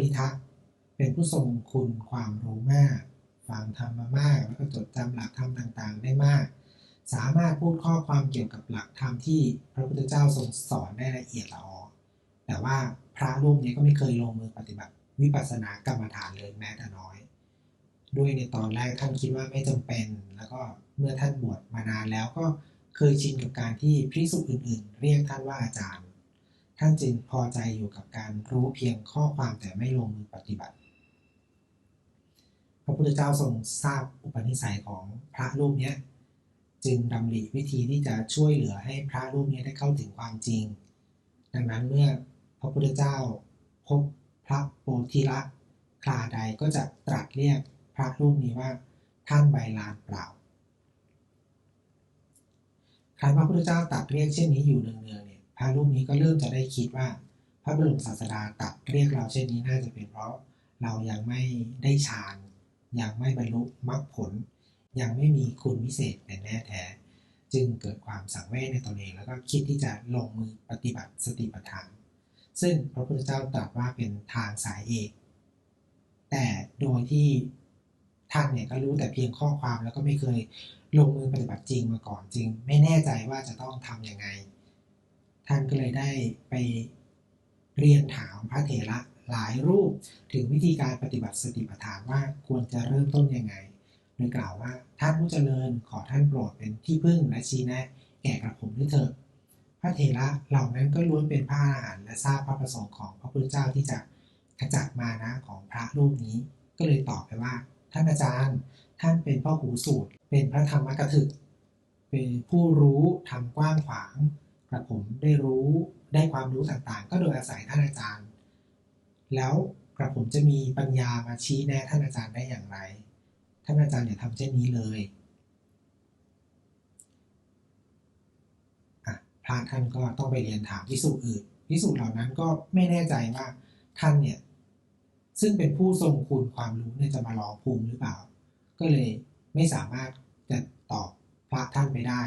ลิทักเป็นผู้ทรงคุณความรู้มาก ฟังธรรมมาก แล้วก็จดจำหลักธรรมต่างๆ ได้มาก สามารถพูดข้อความเกี่ยวกับหลักธรรมที่พระพุทธเจ้าทรงสอนได้ละเอียดละออแต่ว่าพระรูปนี้ก็ไม่เคยลงมือปฏิบัติ วิปัสสนากรรมฐานเลยแม้แต่น้อย ด้วยในตอนแรกท่านคิดว่าไม่จำเป็น แล้วก็เมื่อท่านบวชมานานแล้วก็เคยชินกับการที่พิสุอื่นๆ เรียกท่านว่าอาจารย์ ท่านจึงพอใจอยู่กับการรู้เพียงข้อความแต่ไม่ลงมือปฏิบัติ พระพุทธเจ้าทรงทราบอุปนิสัยของพระรูปนี้จึงดำริวิธีที่จะช่วยเหลือให้พระรูปนี้ได้เข้าถึงความจริง ดังนั้นเมื่อพระพุทธเจ้าพบพระโพธิละคลาใดก็จะตรัสเรียกพระรูปนี้ว่าท่านใบลานเปล่าครั้นพระพุทธเจ้าตรัสเรียกเช่นนี้อยู่เนืองๆเพระรูปนี้ก็เริ่มจะได้คิดว่า พระบรมศาสดาตรัสเรียกเราเช่นนี้น่าจะเป็นเพราะเรายังไม่ได้ฌานยังไม่บรรลุมรรคผล ยังไม่มีคุณวิเศษเป็นแน่แท้ จึงเกิดความสังเวชในตนเองแล้วก็คิดที่จะลงมือปฏิบัติสติปัฏฐาน ซึ่งพระพุทธเจ้าตรัสว่าเป็นทางสายเอกแต่โดยที่ท่านเนี่ยก็รู้แต่เพียงข้อความแล้วก็ไม่เคยลงมือปฏิบัติจริงมาก่อนจริง ไม่แน่ใจว่าจะต้องทำยังไง ท่านก็เลยได้ไปเรียนถามพระเถระหลายรูปถึงวิธีการปฏิบัติสติปัฏฐานว่าควรจะเริ่มต้นยังไงโดยกล่าวว่าท่านผู้เจริญขอท่านโปรดเป็นที่พึ่งและชี้แนะแก่กระผมด้วยเถิดพระเถระเหล่านั้นก็ล้วนเป็นพระอรหันต์และทราบพระประสงค์ของพระพุทธเจ้าที่จะขจัดมานะของพระรูปนี้ ก็เลยตอบไปว่า ท่านอาจารย์ ท่านเป็นพ่อหูสูตร เป็นพระธรรมกถึก เป็นผู้รู้ทำกว้างขวาง กระผมได้รู้ได้ความรู้ต่างๆ ก็โดยอาศัยท่านอาจารย์ แล้วกระผมจะมีปัญญามาชี้แนะท่านอาจารย์ได้อย่างไร ท่านอาจารย์อย่าทำเช่นนี้เลยพระท่านก็ต้องไปเรียนถามพิสูจน์อื่นพิสูจน์เหล่านั้นก็ไม่แน่ใจว่าท่านเนี่ยซึ่งเป็นผู้ทรงคุณความรู้เนี่ยจะมาลองภูมิหรือเปล่า ก็เลยไม่สามารถจะตอบพระท่านไปได้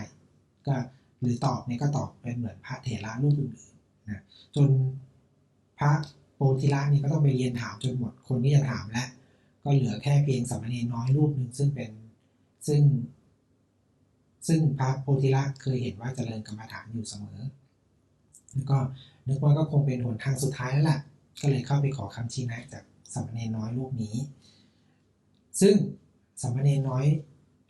ก็ หรือตอบเนี่ยก็ตอบเป็นเหมือนพระเถระรูปอื่นๆนะจนพระโพธิละนี่ก็ต้องไปเรียนถามจนหมดคนที่จะถามแล้วก็เหลือแค่เพียงสามเณรน้อยรูปหนึ่งซึ่งเป็นซึ่ง ซึ่งพระโพธิละเคยเห็นว่าเจริญกรรมฐานอยู่เสมอ แล้วก็นึกว่าก็คงเป็นหนทางสุดท้ายแล้วแหละก็เลยเข้าไปขอคำชี้แนะจากสามเณรน้อยรูปนี้ ซึ่งสามเณรน้อย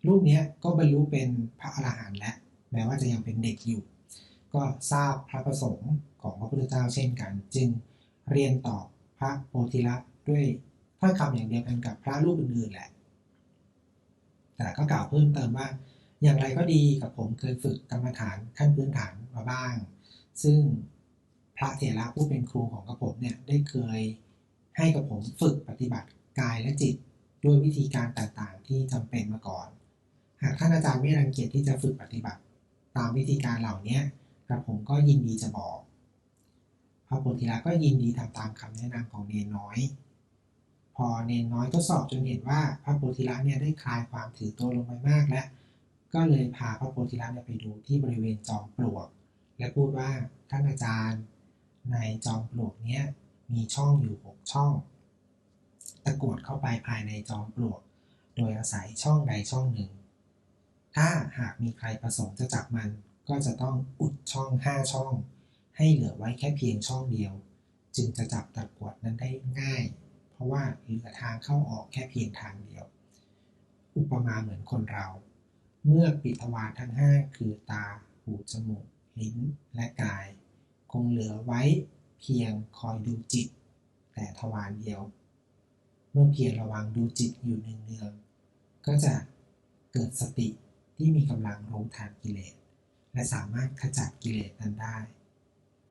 รูปนี้ก็บรรลุเป็นพระอรหันต์แล้ว แม้ว่าจะยังเป็นเด็กอยู่ ก็ทราบพระประสงค์ของพระพุทธเจ้าเช่นกัน จึงเรียนตอบพระโพธิละด้วยถ้อยคำอย่างเดียวกันกับพระรูปอื่นๆแหละ แต่ก็กล่าวเพิ่มเติมว่า อย่างไรก็ดีกับผมเคยฝึกกรรมฐานขั้นพื้นฐานมาบ้าง ซึ่งพระเถระผู้เป็นครูของกระผมเนี่ยได้เคยให้กับผมฝึกปฏิบัติกายและจิตด้วยวิธีการต่างๆ ที่จำเป็นมาก่อน หากท่านอาจารย์ไม่รังเกียจที่จะฝึกปฏิบัติ ตามวิธีการเหล่านี้กระผมก็ยินดีจะบอกพระโพธิละก็ยินดีทำตามคำแนะนำของเนนน้อย พอเนนน้อยทดสอบจนเห็นว่าพระโพธิละเนี่ยได้คลายความถือตัวลงไปมากแล้ว ก็เลยพาพระโพธิละเนี่ยไปดูที่บริเวณจอมปลวก และพูดว่าท่านอาจารย์ ในจอมปลวกเนี้ยมีช่องอยู่หกช่อง ตะกวดเข้าไปภายในจอมปลวก โดยอาศัยช่องใดช่องหนึ่ง ถ้าหากมีใครประสงค์จะจับมัน ก็จะต้องอุดช่องห้าช่อง ให้เหลือไว้แค่เพียงช่องเดียว จึงจะจับตะกวดนั้นได้ง่าย เพราะว่าเหลือทางเข้าออกแค่เพียงทางเดียว อุปมาเหมือนคนเรา เมื่อปิดทวารทั้งห้าคือตา หูจมูก ลิ้น และกาย คงเหลือไว้เพียงคอยดูจิต แต่ทวารเดียว เมื่อเพียรระวังดูจิตอยู่เนืองๆก็จะเกิดสติ ที่มีกำลังรู้ทางกิเลส และสามารถขจัดกิเลสนั้นได้